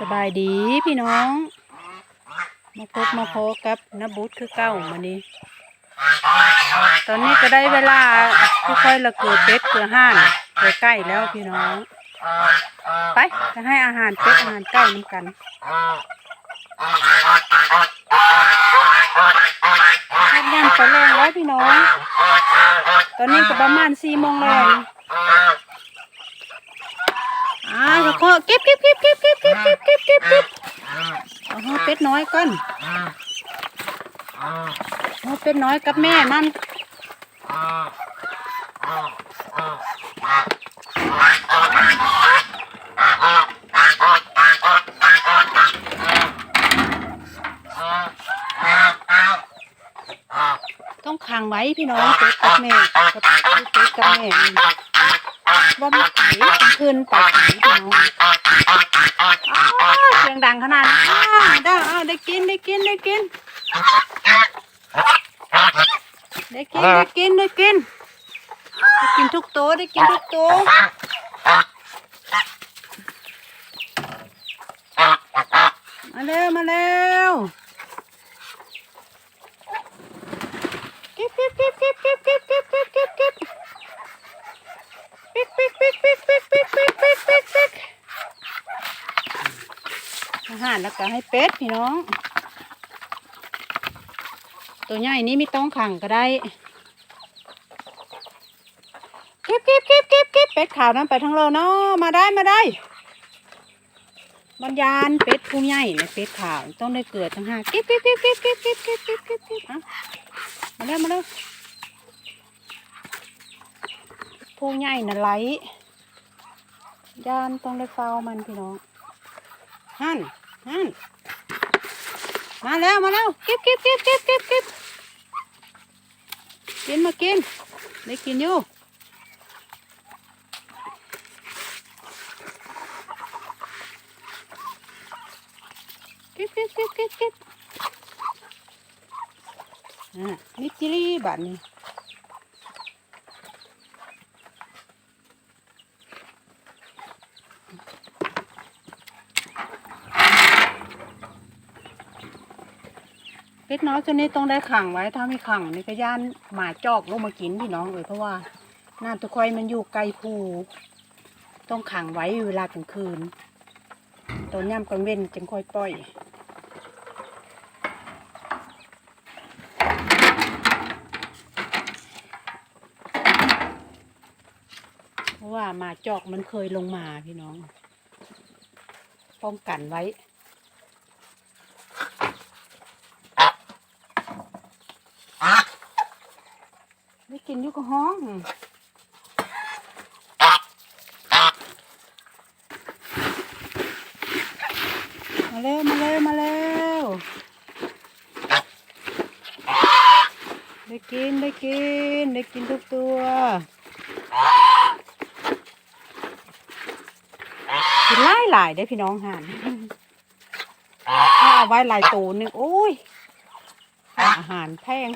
สบายดีพี่น้อง มาพบมาพบกับนบุตรคือเก้ามานี้ ตอนนี้ก็ได้เวลาค่อยๆละเกิดเป็ดเกิดห่านเกิดใกล้แล้วพี่น้อง ไปจะให้อาหารเป็ดอาหารไก่น้ำกันทำงานไปแรงแล้วพี่น้อง ตอนนี้ก็ประมาณสี่โมงแรง อ่าขอเก็บเก็บเก็บเก็บเก็บเก็บเก็บเก็บเก็บเก็บเอาให้เป็ดน้อยก่อนเอาเป็ดน้อยกับแม่มันต้องขังไว้พี่น้องเป็ดกับแม่กับเป็ดกับแม่ ว่าม่ไก่คืนไปไก่พี่น้องอ้าวเสียงดังขนาดนี้ได้ได้กินได้กินได้กินได้กินได้กินได้กินได้กินทุกโตัวได้กินทุกโตัวมาเร็วมาเร็วเก็บเก็บเก็บเก็บ แล้วก็ให้เป็ดพี่น้อง ตัวใหญ่นี้ไม่ต้องขังก็ได้เก็บเก็บเก็บเก็บเก็บเป็ดขาวนั้นไปทั้งโลเนาะมาได้มาได้บรรยานเป็ดผู้ใหญ่เนี่ยเป็ดขาวต้องได้เกิดทั้งห้าเก็บเก็บเก็บเก็บเก็บเก็บเก็บเก็บเก็บเก็บมาเร็วมาเร็วผู้ใหญ่น่ะไหลยานต้องได้เฝ้ามันพี่น้องฮั่น ฮั่นมาแล้วมาแล้วเก็บเก็บเก็บเก็บเก็บเก็บกินมากินได้กินอยู่เก็บเก็บเก็บเก็บเก็บอ่ามิจิลีบัดนี้ เป็ดน้อยตัวนี้ต้องได้ขังไว้ ถ้าไม่ขังนี่ก็ย่านหมาจอกลงมากินพี่น้องเลยเพราะว่าน้ำตะไคร่มันอยู่ไกลภูต้องขังไว้เวลากลางคืนตอนย่ำกลางเว้นจึงค่อยปล่อยเพราะว่าหมาจอกมันเคยลงมาพี่น้อง ป้องกันไว้ กินอยู่กับห้องมาเร็วมาเร็วมาเร็วได้กินได้กินได้กินทุกตัวกินหลายหลายได้พี่น้องห่านถ้าเอาไว้หลายตูนึงโอ้ยอาหารแพง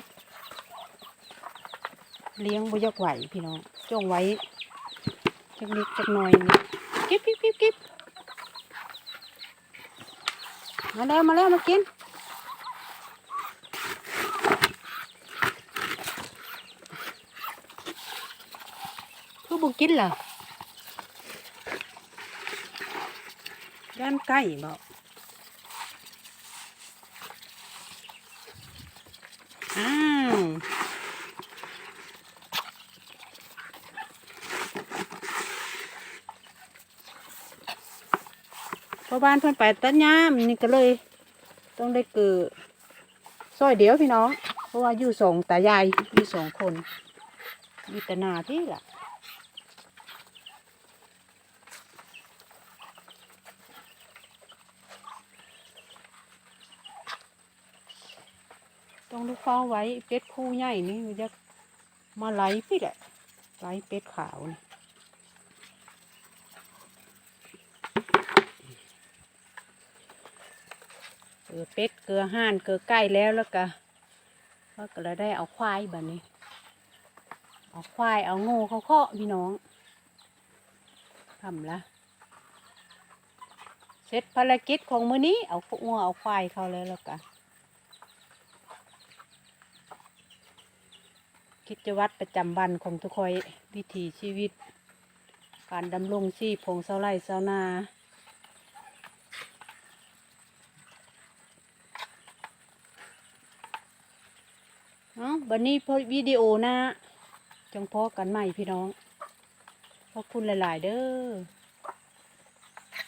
เลี้ยงบ่ยกไหวพี่น้องจ้องไว้จักนิดจักหน่อยนี่เก็บเก็บเก็บเก็บมาแล้วมาแล้วมากินคือบุกินเหรอย่านไก่บอก อบ้านเพื่อนไปตัดหญ้ามนี่ก็เลย ต้องได้เกิดซอยเดียวพี่น้อง เพราะว่าอยู่สองตายายอยู่สองคนมีแต่นาที่ล่ะต้องได้เฝ้าไว้เป็ดคู่ใหญ่นี่มันจะมาไหลพี่แหละไหลเป็ดขาวนี่ เกลือเป็ดเกลือห่านเกลือไก่แล้วแล้วก็ก็เลยได้เอาควายแบบนี้ เอาควายเอางูเขาเคาะพี่น้องทำละเสร็จภารกิจของมื้อนี้เอางัวเอาควายเขาแล้วแล้วกันกิจวัตรประจำวันของทุกคอยวิถีชีวิต การดำรงชีพของชาวไร่ชาวนา เอ้าบันนี้พอวิดีโอนะ จังพอกันใหม่พี่น้อง ขอบคุณหลาย ๆ เด้อ